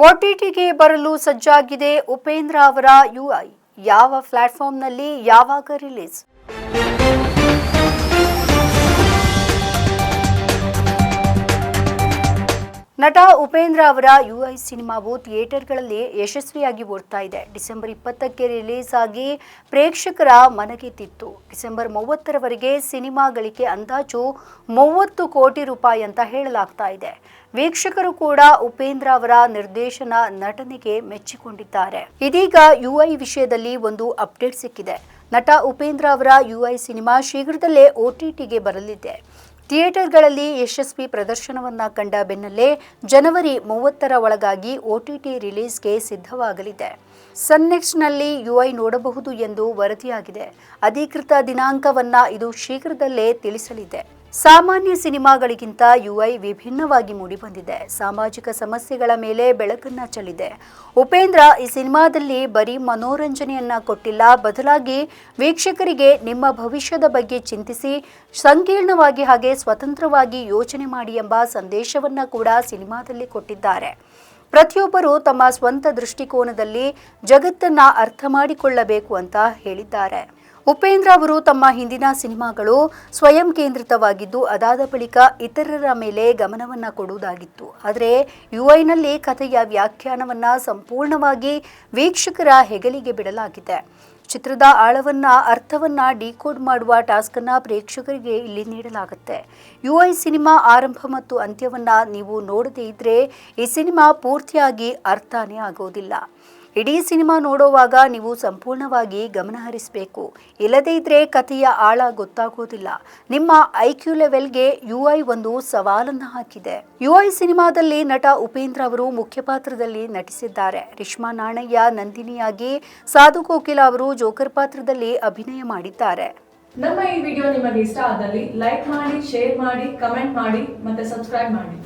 ಒಟಿಟಿಗೆ ಬರಲು ಸಜ್ಜಾಗಿದೆ ಉಪೇಂದ್ರ ಅವರ ಯುಐ ಯಾವ ಪ್ಲಾಟ್ಫಾರ್ಮ್ನಲ್ಲಿ ಯಾವಾಗ ರಿಲೀಸ್? ನಟ ಉಪೇಂದ್ರ ಅವರ ಯುಐ ಸಿನಿಮಾವು ಥಿಯೇಟರ್ಗಳಲ್ಲಿ ಯಶಸ್ವಿಯಾಗಿ ಓಡ್ತಾ ಇದೆ. ಡಿಸೆಂಬರ್ ಇಪ್ಪತ್ತಕ್ಕೆ ರಿಲೀಸ್ ಆಗಿ ಪ್ರೇಕ್ಷಕರ ಮನಗೆದ್ದಿತ್ತು ಡಿಸೆಂಬರ್ ಮೂವತ್ತರವರೆಗೆ ಸಿನಿಮಾ ಗಳಿಕೆ ಅಂದಾಜು ಮೂವತ್ತು ಕೋಟಿ ರೂಪಾಯಿ ಅಂತ ಹೇಳಲಾಗ್ತಾ ಇದೆ. ವೀಕ್ಷಕರು ಕೂಡ ಉಪೇಂದ್ರ ಅವರ ನಿರ್ದೇಶನ ನಟನೆಗೆ ಮೆಚ್ಚಿಕೊಂಡಿದ್ದಾರೆ. ಇದೀಗ ಯುಐ ವಿಷಯದಲ್ಲಿ ಒಂದು ಅಪ್ಡೇಟ್ ಸಿಕ್ಕಿದೆ. ನಟ ಉಪೇಂದ್ರ ಅವರ ಯುಐ ಸಿನಿಮಾ ಶೀಘ್ರದಲ್ಲೇ ಒಟಿಟಿಗೆ ಬರಲಿದೆ. ಥಿಯೇಟರ್ಗಳಲ್ಲಿ ಯಶಸ್ವಿ ಪ್ರದರ್ಶನವನ್ನ ಕಂಡ ಬೆನ್ನಲ್ಲೇ ಜನವರಿ ಮೂವತ್ತರ ಒಳಗಾಗಿ ಒಟಿಟಿ ರಿಲೀಸ್ಗೆ ಸಿದ್ಧವಾಗಲಿದೆ. ಸನ್ನೆಕ್ಸ್ನಲ್ಲಿ ಯುಐ ನೋಡಬಹುದು ಎಂದು ವರದಿಯಾಗಿದೆ. ಅಧಿಕೃತ ದಿನಾಂಕವನ್ನ ಇದು ಶೀಘ್ರದಲ್ಲೇ ತಿಳಿಸಲಿದೆ. ಸಾಮಾನ್ಯ ಸಿನಿಮಾಗಳಿಗಿಂತ ಯುಐ ವಿಭಿನ್ನವಾಗಿ ಮೂಡಿಬಂದಿದೆ. ಸಾಮಾಜಿಕ ಸಮಸ್ಯೆಗಳ ಮೇಲೆ ಬೆಳಕನ್ನ ಚೆಲ್ಲಿದೆ. ಉಪೇಂದ್ರ ಈ ಸಿನಿಮಾದಲ್ಲಿ ಬರೀ ಮನೋರಂಜನೆಯನ್ನ ಕೊಟ್ಟಿಲ್ಲ. ಬದಲಾಗಿ ವೀಕ್ಷಕರಿಗೆ ನಿಮ್ಮ ಭವಿಷ್ಯದ ಬಗ್ಗೆ ಚಿಂತಿಸಿ, ಸಂಕೀರ್ಣವಾಗಿ ಹಾಗೆ ಸ್ವತಂತ್ರವಾಗಿ ಯೋಚನೆ ಮಾಡಿ ಎಂಬ ಸಂದೇಶವನ್ನ ಕೂಡ ಸಿನಿಮಾದಲ್ಲಿ ಕೊಟ್ಟಿದ್ದಾರೆ. ಪ್ರತಿಯೊಬ್ಬರು ತಮ್ಮ ಸ್ವಂತ ದೃಷ್ಟಿಕೋನದಲ್ಲಿ ಜಗತ್ತನ್ನ ಅರ್ಥ ಮಾಡಿಕೊಳ್ಳಬೇಕು ಅಂತ ಹೇಳಿದ್ದಾರೆ. ಉಪೇಂದ್ರ ಅವರು ತಮ್ಮ ಹಿಂದಿನ ಸಿನಿಮಾಗಳು ಸ್ವಯಂ ಕೇಂದ್ರಿತವಾಗಿದ್ದು, ಅದಾದ ಬಳಿಕ ಇತರರ ಮೇಲೆ ಗಮನವನ್ನ ಕೊಡುವುದಾಗಿತ್ತು. ಆದರೆ ಯುಐನಲ್ಲಿ ಕಥೆಯ ವ್ಯಾಖ್ಯಾನವನ್ನ ಸಂಪೂರ್ಣವಾಗಿ ವೀಕ್ಷಕರ ಹೆಗಲಿಗೆ ಬಿಡಲಾಗಿದೆ. ಚಿತ್ರದ ಆಳವನ್ನ, ಅರ್ಥವನ್ನ ಡಿಕೋಡ್ ಮಾಡುವ ಟಾಸ್ಕ್ ಅನ್ನ ಪ್ರೇಕ್ಷಕರಿಗೆ ಇಲ್ಲಿ ನೀಡಲಾಗುತ್ತೆ. ಯುಐ ಸಿನಿಮಾ ಆರಂಭ ಮತ್ತು ಅಂತ್ಯವನ್ನ ನೀವು ನೋಡದೇ ಇದ್ರೆ ಈ ಸಿನಿಮಾ ಪೂರ್ತಿಯಾಗಿ ಅರ್ಥನೇ ಆಗೋದಿಲ್ಲ. ಇಡೀ ಸಿನಿಮಾ ನೋಡುವಾಗ ನೀವು ಸಂಪೂರ್ಣವಾಗಿ ಗಮನಹರಿಸಬೇಕು ಇಲ್ಲದೇ ಇದ್ರೆ ಕಥೆಯ ಆಳ ಗೊತ್ತಾಗೋದಿಲ್ಲ. ನಿಮ್ಮ ಐಕ್ಯೂ ಲೆವೆಲ್ಗೆ ಐ ಒಂದು ಸವಾಲನ್ನು ಹಾಕಿದೆ. ಯು ಐ ಸಿನಿಮಾದಲ್ಲಿ ನಟ ಉಪೇಂದ್ರ ಅವರು ಮುಖ್ಯ ಪಾತ್ರದಲ್ಲಿ ನಟಿಸಿದ್ದಾರೆ. ರಿಷ್ಮಾ ನಾಣಯ್ಯ ನಂದಿನಿಯಾಗಿ, ಸಾಧು ಕೋಕಿಲ ಅವರು ಜೋಕರ್ ಪಾತ್ರದಲ್ಲಿ ಅಭಿನಯ ಮಾಡಿದ್ದಾರೆ. ನಮ್ಮ ಈ ವಿಡಿಯೋ ನಿಮಗೆ ಇಷ್ಟ ಆದಲ್ಲಿ ಲೈಕ್ ಮಾಡಿ, ಶೇರ್ ಮಾಡಿ, ಕಮೆಂಟ್ ಮಾಡಿ ಮತ್ತೆ ಸಬ್ಸ್ಕ್ರೈಬ್ ಮಾಡಿ.